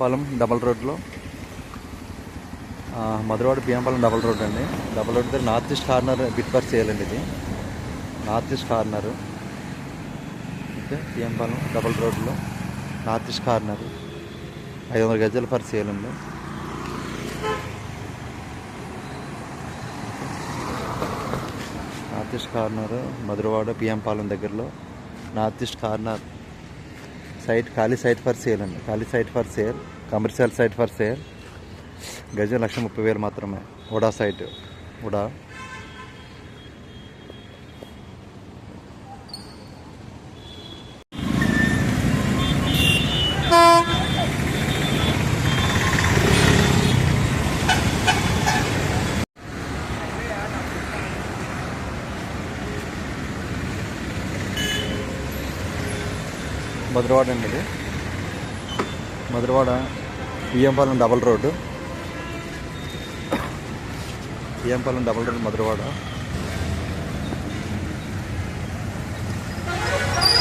Palem double రోడ్లో. Madhurawada Biyyampalem double road అండి. Double road దగ్గర నార్త్ ఈస్ట్ కార్నర్ బిట్ పర్ చేయాలండి ఇది. North east corner. Okay Biyyampalem double రోడ్లో నార్త్ ఈస్ట్ కార్నర్. ఐదు వందల గజాలు పర్ చేయాలండి. North east corner Madhurawada Biyyampalem దగ్గరలో నార్త్ ఈస్ట్ కార్నర్ సైట్ ఖాళీ సైట్ ఫర్ సేల్ అండి. ఖాళీ site for sale commercial site for sale. గజం లక్ష ముప్పై వేలు మాత్రమే. ఉడా సైట్. ఉడా మధురవాడ అండి ఇది. Madhurawada Biyyampalem double road. Biyyampalem double road Madhurawada.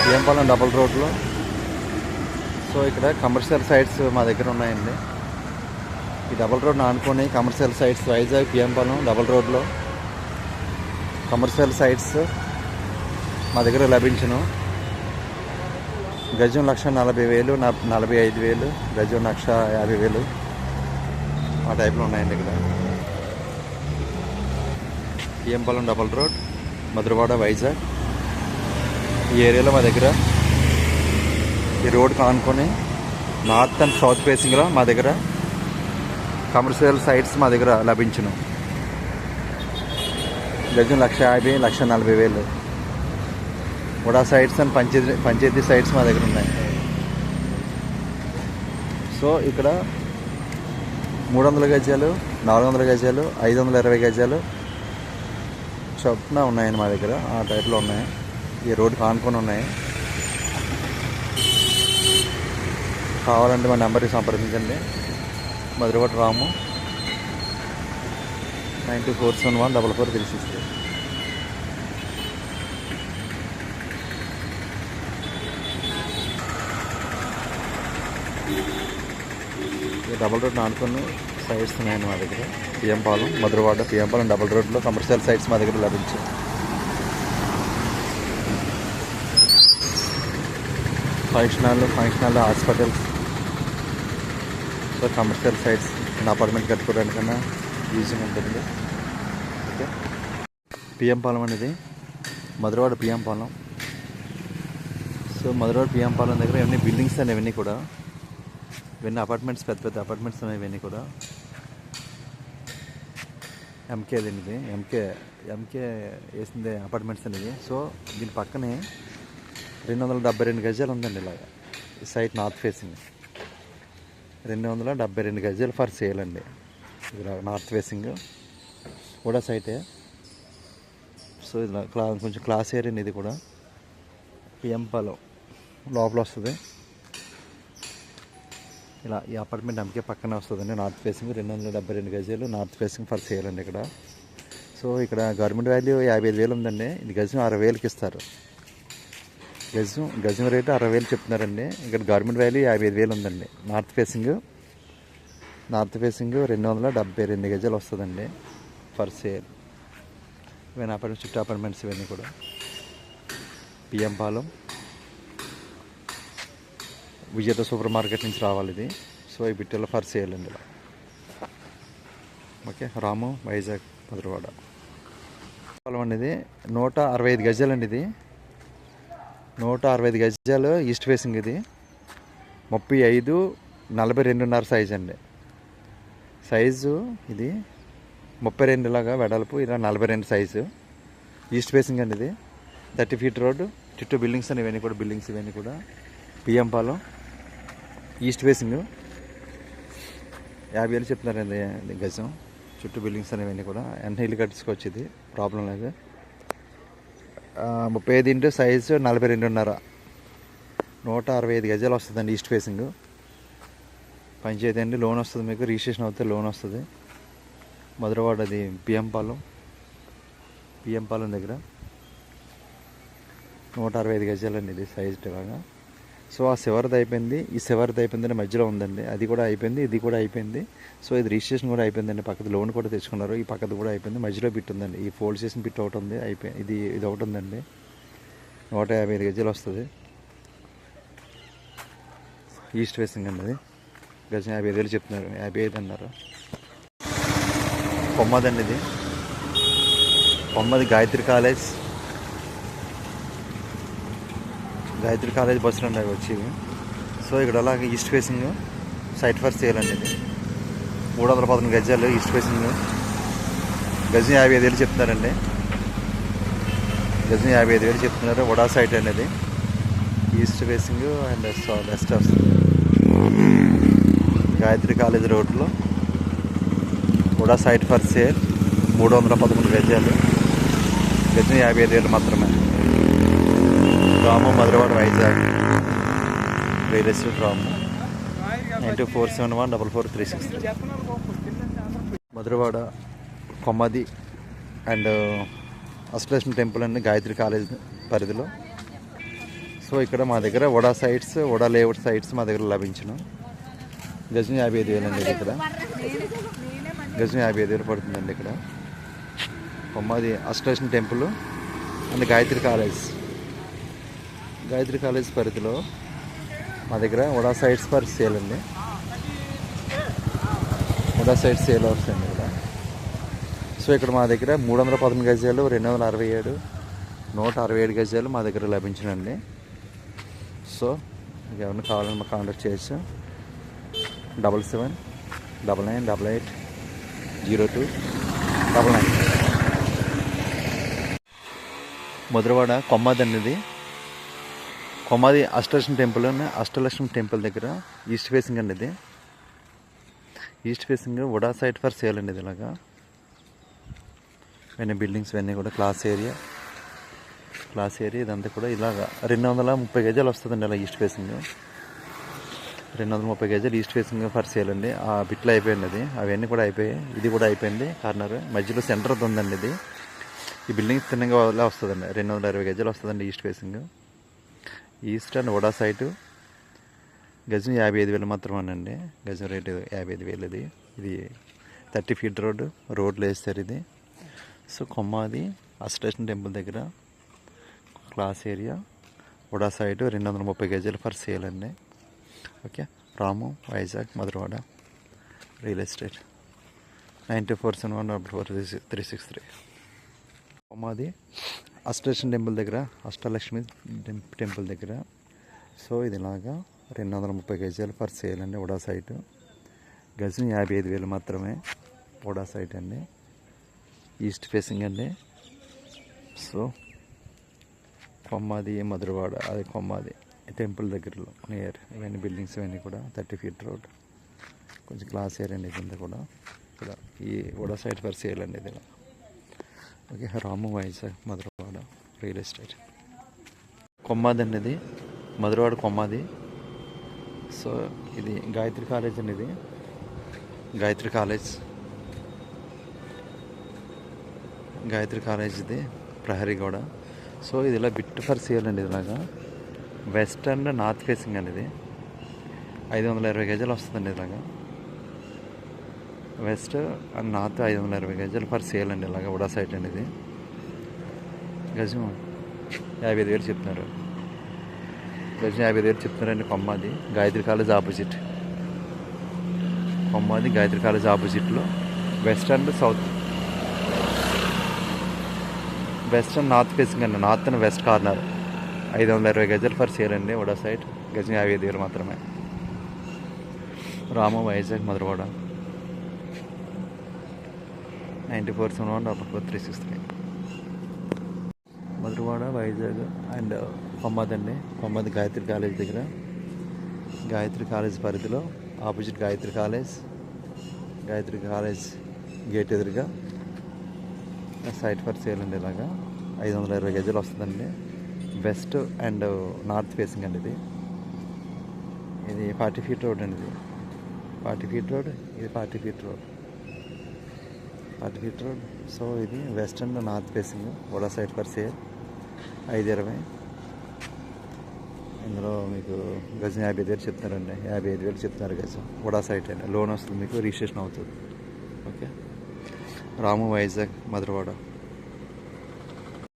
Biyyampalem double రోడ్లో సో ఇక్కడ కమర్షియల్ సైట్స్ మా దగ్గర ఉన్నాయండి. ఈ డబల్ రోడ్ని ఆనుకొని commercial sites Vizag PM Palem double రోడ్లో కమర్షియల్ సైట్స్ మా దగ్గర లభించను. గజం లక్ష నలభై వేలు నలభై ఐదు వేలు గజం లక్ష యాభై వేలు. ఆ టైప్లో ఉన్నాయండి ఇక్కడ. PM Palem double road Madhurawada Vizag. ఈ ఏరియాలో మా దగ్గర ఈ రోడ్ కానుకొని నార్త్ అండ్ సౌత్ ఫేసింగ్లో మా దగ్గర కమర్షియల్ సైట్స్ మా దగ్గర లభించును గజం లక్ష యాభై లక్ష నలభై వేలు. ఉడా sites and panchayat panchayat sites మా దగ్గర ఉన్నాయి. సో ఇక్కడ మూడు వందల గజాలు నాలుగు వందల గజాలు ఐదు వందల ఇరవై గజాలు చొప్పున ఉన్నాయండి మా దగ్గర. ఆ టైప్లో ఉన్నాయి. ఈ రోడ్డు కానుకొని ఉన్నాయి. కావాలంటే మా నెంబర్కి సంప్రదించండి. Madhurawada Ramu. Nine two four seven one double four three six double road ఆనుకుని సైట్స్ ఉన్నాయండి మా దగ్గర. పిఎంపాలెం మధురవాడ పిఎంపాలెం డబల్ రోడ్లో కమర్షియల్ సైట్స్ మా దగ్గర లభించాయి. ఫంక్షనాలు ఫంక్షనాలు hospitals. So commercial sites apartment కట్టుకోవడానికన్నా ఈజీగా ఉంటుంది. ఓకే పిఎం పాలెం అనేది Madhurawada PM Palem. So Madhurawada PM Palem దగ్గర ఇవన్నీ బిల్డింగ్స్ అనేవన్నీ కూడా ఇవన్నీ అపార్ట్మెంట్స్ పెద్ద పెద్ద అపార్ట్మెంట్స్ ఉన్నాయి ఇవన్నీ కూడా. ఎంకే ఇది ఎంకే ఎంకే వేసింది అపార్ట్మెంట్స్ అనేది సో దీని పక్కనే రెండు వందల డెబ్బై రెండు గజాలు ఉందండి ఇలాగా. Site north facing. రెండు వందల డెబ్బై రెండు గజాలు ఫర్ సేల్ అండి. ఇలా నార్త్ ఫేసింగ్. కూడా సైటే. సో ఇలా క్లా కొంచెం క్లాస్ ఏరియా ఇది కూడా. పిఎంపాలో లోపల వస్తుంది. ఇలా ఈ అపార్ట్మెంట్ అమ్మకే పక్కనే వస్తుందండి. నార్త్ ఫేసింగ్ రెండు వందల డెబ్బై రెండు గజాలు నార్త్ ఫేసింగ్ ఫర్ సేల్ అండి ఇక్కడ. సో ఇక్కడ గవర్నమెంట్ వాల్యూ యాభై ఐదు వేలు ఉందండి. ఇది గజం అరవై వేలకి ఇస్తారు. గజం గజం రేటు అరవై వేలు చెప్తున్నారండి. ఇక్కడ గవర్నమెంట్ వాల్యూ యాభై ఐదు వేలు ఉందండి. నార్త్ ఫేసింగ్ నార్త్ ఫేసింగ్ రెండు వందల డెబ్బై రెండు గజాలు వస్తుందండి ఫర్ సేల్ ఇవన్నీ అపార్ట్మెంట్ చుట్టూ అపార్ట్మెంట్స్ ఇవన్నీ కూడా. పిఎం పాలెం విజేత సూపర్ మార్కెట్ నుంచి రావాలి ఇది. సో ఈ బిట్టెలో for sale okay Ramu Vizag Madhurawada. పొలం అనేది నూట అరవై ఐదు గజాలండి ఇది. నూట అరవై ఐదు గజాలు ఈస్ట్ ఫేసింగ్ ఇది. ముప్పై ఐదు నలభై రెండున్నర సైజ్ అండి. సైజు ఇది ముప్పై రెండులాగా వెడల్పు ఇలా నలభై రెండు సైజు ఈస్ట్ ఫేసింగ్ అండి ఇది. థర్టీ ఫీట్ రోడ్డు చుట్టూ బిల్డింగ్స్ అని ఇవన్నీ కూడా బిల్డింగ్స్ ఇవన్నీ కూడా. పిఎం పాలెం. ఈస్ట్ ఫేసింగ్ యాభై వేలు చెప్తున్నారండి గజం. చుట్టూ బిల్డింగ్స్ అనేవన్నీ కూడా. వెంటనే ఇల్లు కట్టించుకోవచ్చు ఇది ప్రాబ్లం లేదు. ముప్పై ఐదు ఇంటూ సైజు నలభై రెండున్నర. నూట అరవై ఐదు గజాలు వస్తుందండి ఈస్ట్ ఫేసింగ్ పంచాయతీ అండి లోన్ వస్తుంది మీకు. రిజిస్ట్రేషన్ అవుతే లోన్ వస్తుంది. మధురవాడ అది పిఎం పాలెం. పిఎం పాలెం దగ్గర. నూట అరవై ఐదు గజాలండి ఇది సైజ్ ఇలాగా సో ఆ శివరిది అయిపోయింది. ఈ శివరిది అయిపోయిందని మధ్యలో ఉందండి. అది కూడా అయిపోయింది ఇది కూడా అయిపోయింది. సో ఇది రిజిస్ట్రేషన్ కూడా అయిపోయిందండి. పక్కది లోన్ కూడా తెచ్చుకున్నారు. ఈ పక్కది కూడా అయిపోయింది. మధ్యలో బిట్ ఉందండి. ఈ ఫోల్డ్ చేసిన బిట్ ఒకటి ఉంది. అయిపోయింది ఇది ఇది ఒకటి ఉందండి. నూట యాభై ఐదు గజాలు వస్తుంది. ఈస్ట్ వేసింగ్ అండి అది. గజం యాభై ఐదు వేలు చెప్తున్నారు. యాభై ఐదు అన్నారు. కొమ్మదండి ఇది. కొమ్మది గాయత్రి కాలేజ్. గాయత్రి కాలేజ్ బస్సులు ఉన్నాయి వచ్చేవి. సో ఇక్కడ అలాగే east facing site for sale అండి ఇది. మూడు వందల పదకొండు గజాలు ఈస్ట్ ఫేసింగ్ గజం యాభై ఐదు వేలు చెప్తున్నారండి. గజం యాభై ఐదు వేలు చెప్తున్నారు. వడా సైట్ అనేది ఈస్ట్ ఫేసింగ్ అండ్ వెస్ట్ వస్తుంది గాయత్రి కాలేజ్ రోడ్లో కూడా సైట్ ఫర్ సేల్ మూడు వందల పదకొండు గజాలు. గజం యాభై ఐదు వేలు మాత్రమే. Ramu Madhurawada Vizag. Real estate Ramu. Nine two four seven one double four three six Madhurawada Kommadi and Ashtalakshmi temple అండి గాయత్రి కాలేజ్ పరిధిలో. సో ఇక్కడ మా దగ్గర vada sites vada layout sites మా దగ్గర లభించను. గజం యాభై ఐదు వేలు అండి ఇక్కడ. గజం యాభై ఐదు వేలు పడుతుందండి ఇక్కడ. Kommadi Ashtalakshmi temple and Gayatri college. Gayatri college పరిధిలో మా దగ్గర వడా సైడ్స్ ఫర్ సేల్ అండి వడా సైడ్ సేల్ వస్తాయండి ఇక్కడ. సో ఇక్కడ మా దగ్గర మూడు వందల పదకొండు గజాలు రెండు వందల అరవై ఏడు నూట అరవై ఏడు గజాలు మా దగ్గర లభించినండి సో ఎవరిని కావాలని మాకు కాంటాక్ట్ చేయొచ్చు. Double seven double nine double eight zero two double nine. Madhurawada Kommadi అనేది కొమాది అష్టలక్ష్మి టెంపుల్ అని అష్టలక్ష్మి టెంపుల్ దగ్గర ఈస్ట్ ఫేసింగ్ అండి ఇది. East facing vada site for sale అండి ఇది ఇలాగా. ఇవన్నీ బిల్డింగ్స్ ఇవన్నీ కూడా క్లాస్ ఏరియా. క్లాస్ ఏరియా ఇదంతా కూడా ఇలాగా. రెండు వందల ముప్పై గజాలు వస్తుందండి అలా ఈస్ట్ ఫేసింగ్. రెండు వందల ముప్పై గజాలు ఈస్ట్ ఫేసింగ్ ఫర్ సేల్ అండి. ఆ బిట్లు అయిపోయింది అది. అవన్నీ కూడా అయిపోయాయి. ఇది కూడా అయిపోయింది. కార్నర్. మధ్యలో సెంటర్ ఉందండి ఇది. ఈ బిల్డింగ్ తిన్నగా వస్తుందండి. రెండు వందల ఇరవై గజాలు వస్తుందండి east facing. East and vada site. గజం యాభై ఐదు వేలు మాత్రమేనండి. గజం రేటు యాభై ఐదు వేలు ఇది ఇది థర్టీ ఫీట్ రోడ్డు. రోడ్లు వేస్తారు ఇది. సో కొమ్మాది అస్టేషన్ టెంపుల్ దగ్గర. Class area. వడా సైడ్ రెండు వందల ముప్పై గజాలు ఫర్ సేల్ అండి. Okay? Ramu Vizag Madhurawada. Real estate. Nine two four seven one double four three six three. Kommadi Ashtalakshmi temple దగ్గర అష్టలక్ష్మి టెంపుల్ దగ్గర. సో ఇది ఇలాగా రెండు వందల ముప్పై గజాలు ఫర్ సేల్ అండి వడా సైట్. గజం యాభై ఐదు వేలు మాత్రమే వడా సైట్ అండి. ఈస్ట్ ఫేసింగ్ అండి. సో కొమ్మాది మధురవాడ అది కొమ్మాది టెంపుల్ దగ్గరలో నియర్ ఇవన్నీ బిల్డింగ్స్ ఇవన్నీ కూడా థర్టీ ఫీట్ రోడ్. కొంచెం క్లాస్ ఏర్ అండి కింద కూడా. ఇక్కడ ఈ వడా సైడ్ ఫర్ సేల్ అండి ఇది. Okay Ramu Vizag Madhura real estate. Kommadi అనేది మధురవాడ కొమ్మాది. సో ఇది గాయత్రి కాలేజ్ అండి ఇది. గాయత్రి కాలేజ్. గాయత్రి కాలేజ్ ఇది ప్రహరీగూడ సో ఇది ఇలా బిట్ ఫర్ సేల్ అండి ఇలాగా వెస్ట్ అండ్ నార్త్ ఫేసింగ్ అండి ఇది. ఐదు వందల ఇరవై గజాలు వస్తుందండి ఇలాగా వెస్ట్ అండ్ నార్త్ ఐదు వందల ఇరవై గజాలు ఫర్ సేల్ అండి ఇలాగా ఉడా సైట్ అండి ఇది. గజం యాభై ఐదు వేలు చెప్తున్నారు. గజం యాభై ఐదు వేలు చెప్తున్నారండి Kommadi. Gayatri college opposite. Kommadi Gayatri college ఆపోజిట్లో west and south. West and north facing అండి. North and west corner. ఐదు వందల ఇరవై గజలు ఫర్ సేల్ అండి వడా సైడ్ గజం యాభై ఐదు వేలు మాత్రమే. Rama Vizag Madhurawada. Ninety four seven one double four three six three. Madhurawada Vizag and Kommadi అండి కొమ్మది గాయత్రి కాలేజ్ దగ్గర. గాయత్రి కాలేజ్ పరిధిలో opposite Gayatri college Gayatri college gate ఎదురుగా సైట్ ఫర్ సేల్ అండి ఇలాగా. ఐదు వందల ఇరవై గజాలు వస్తుందండి. వెస్ట్ అండ్ నార్త్ ఫేసింగ్ అండి ఇది. ఇది ఫార్టీ ఫీట్ రోడ్ అండి ఇది. ఫార్టీ ఫీట్ రోడ్ ఇది forty feet road. Forty feet road. So ఇది west and north facing ఓడా site for sale. ఐదు ఇరవై. ఇందులో మీకు గజం యాభై ఐదు వేలు చెప్తున్నారండి. యాభై ఐదు వేలు చెప్తున్నారు గజం. వడా సైట్ అండి. లోన్ వస్తుంది మీకు రిజిస్ట్రేషన్ అవుతుంది. ఓకే? రాము వైజాగ్ మధురవాడ.